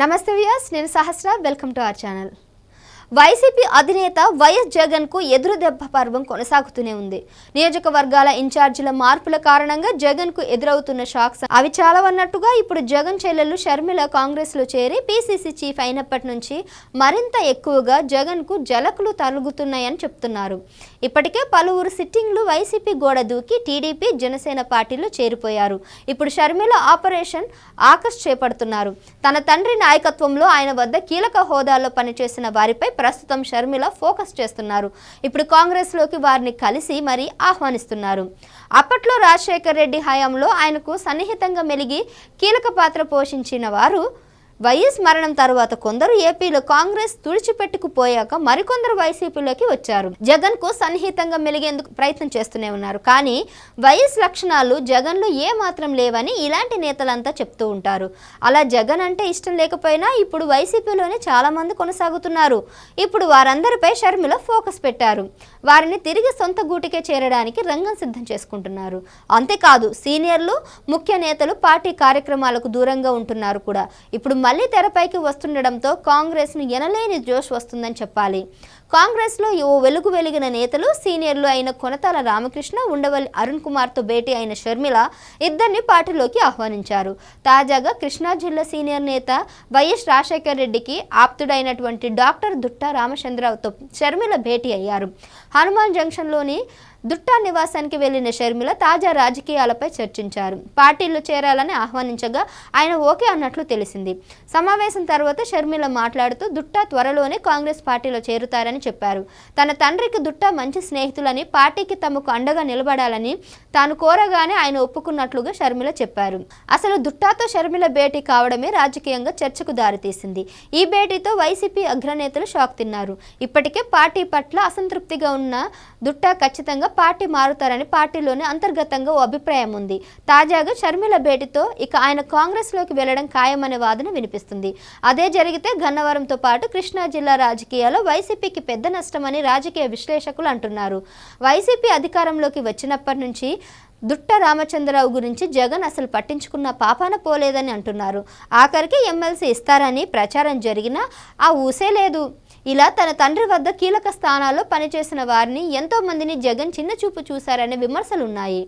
నమస్తే వ్యూయర్స్ నేను Sahasra. Welcome to our channel. YCP అధినేత వైఎస్ జగన్కు ఎదురు దెబ్బ పర్వం కొనసాగుతూనే ఉంది. నియోజకవర్గాల ఇన్ఛార్జీల మార్పుల కారణంగా జగన్కు ఎదురవుతున్న షాక్స్ అవి చాలవన్నట్టుగా ఇప్పుడు జగన్ చెల్లెలు షర్మిల కాంగ్రెస్లో చేరి పీసీసీ చీఫ్ అయినప్పటి నుంచి మరింత ఎక్కువగా జగన్కు జలకులు తలుగుతున్నాయని చెప్తున్నారు. ఇప్పటికే పలువురు సిట్టింగ్లు వైసీపీ గోడ దూకి టీడీపీ జనసేన పార్టీలో చేరిపోయారు. ఇప్పుడు షర్మిల ఆపరేషన్ ఆకర్ష్ చేపడుతున్నారు. తన తండ్రి నాయకత్వంలో ఆయన వద్ద కీలక హోదాలో పనిచేసిన వారిపై ప్రస్తుతం షర్మిల ఫోకస్ చేస్తున్నారు. ఇప్పుడు కాంగ్రెస్లోకి వారిని కలిసి మరీ ఆహ్వానిస్తున్నారు. అప్పట్లో రాజశేఖర్ రెడ్డి హయాంలో ఆయనకు సన్నిహితంగా మెలిగి కీలక పాత్ర పోషించిన వారు వైఎస్ మరణం తర్వాత కొందరు ఏపీలో కాంగ్రెస్ తుడిచిపెట్టుకుపోయాక మరికొందరు వైసీపీలోకి వచ్చారు. జగన్కు సన్నిహితంగా మెలిగేందుకు ప్రయత్నం చేస్తూనే ఉన్నారు. కానీ వైఎస్ లక్షణాలు జగన్లో ఏ మాత్రం లేవని ఇలాంటి నేతలంతా చెప్తూ ఉంటారు. అలా జగన్ అంటే ఇష్టం లేకపోయినా ఇప్పుడు వైసీపీలోనే చాలా మంది కొనసాగుతున్నారు. ఇప్పుడు వారందరిపై షర్మిల ఫోకస్ పెట్టారు. వారిని తిరిగి సొంత గూటికే చేరడానికి రంగం సిద్ధం చేసుకుంటున్నారు. అంతేకాదు సీనియర్లు ముఖ్య నేతలు పార్టీ కార్యక్రమాలకు దూరంగా ఉంటున్నారు కూడా. ఇప్పుడు మళ్ళీ తెరపైకి వస్తుండడంతో కాంగ్రెస్ను ఎనలేని జోష్ వస్తుందని చెప్పాలి. కాంగ్రెస్లో ఓ వెలుగు వెలిగిన నేతలు సీనియర్లు అయిన కొనతాల రామకృష్ణ ఉండవల్లి అరుణ్ కుమార్తో భేటీ అయిన షర్మిల ఇద్దరిని పార్టీలోకి ఆహ్వానించారు. తాజాగా కృష్ణా జిల్లా సీనియర్ నేత వైఎస్ రాజశేఖర్ రెడ్డికి ఆప్తుడైనటువంటి డాక్టర్ దుట్టా రామచంద్రరావుతో షర్మిల భేటీ అయ్యారు. హనుమాన్ జంక్షన్లోని దుట్టా నివాసానికి వెళ్ళిన షర్మిల తాజా రాజకీయాలపై చర్చించారు. పార్టీలో చేరాలని ఆహ్వానించగా ఆయన ఓకే అన్నట్లు తెలిసింది. సమావేశం తర్వాత షర్మిల మాట్లాడుతూ దుట్టా త్వరలోనే కాంగ్రెస్ పార్టీలో చేరుతారని చెప్పారు. తన తండ్రికి దుట్టా మంచి స్నేహితులని పార్టీకి తమకు అండగా నిలబడాలని తాను కోరగానే ఆయన ఒప్పుకున్నట్లుగా షర్మిల చెప్పారు. అసలు దుట్టాతో షర్మిల భేటీ కావడమే రాజకీయంగా చర్చకు దారితీసింది. ఈ భేటీతో వైసీపీ అగ్రనేతలు షాక్ తిన్నారు. ఇప్పటికే పార్టీ పట్ల అసంతృప్తిగా ఉన్న దుట్టా ఖచ్చితంగా పార్టీ మారుతారని పార్టీలోనే అంతర్గతంగా ఓ అభిప్రాయం ఉంది. తాజాగా షర్మిల భేటీతో ఇక ఆయన కాంగ్రెస్లోకి వెళ్ళడం ఖాయమనే వాదన వినిపిస్తుంది. అదే జరిగితే గన్నవరంతో పాటు కృష్ణా జిల్లా రాజకీయాల్లో వైసీపీకి పెద్ద నష్టమని రాజకీయ విశ్లేషకులు అంటున్నారు. వైసీపీ అధికారంలోకి వచ్చినప్పటి నుంచి దుట్ట రామచంద్రరావు గురించి జగన్ అసలు పట్టించుకున్న పాపాన పోలేదని అంటున్నారు. ఆఖరికి ఎమ్మెల్సీ ఇస్తారని ప్రచారం జరిగినా ఆ ఊసే లేదు. ఇలా తన తండ్రి వద్ద కీలక స్థానాల్లో పనిచేసిన వారిని ఎంతోమందిని జగన్ చిన్న చూపు చూశారనే విమర్శలున్నాయి.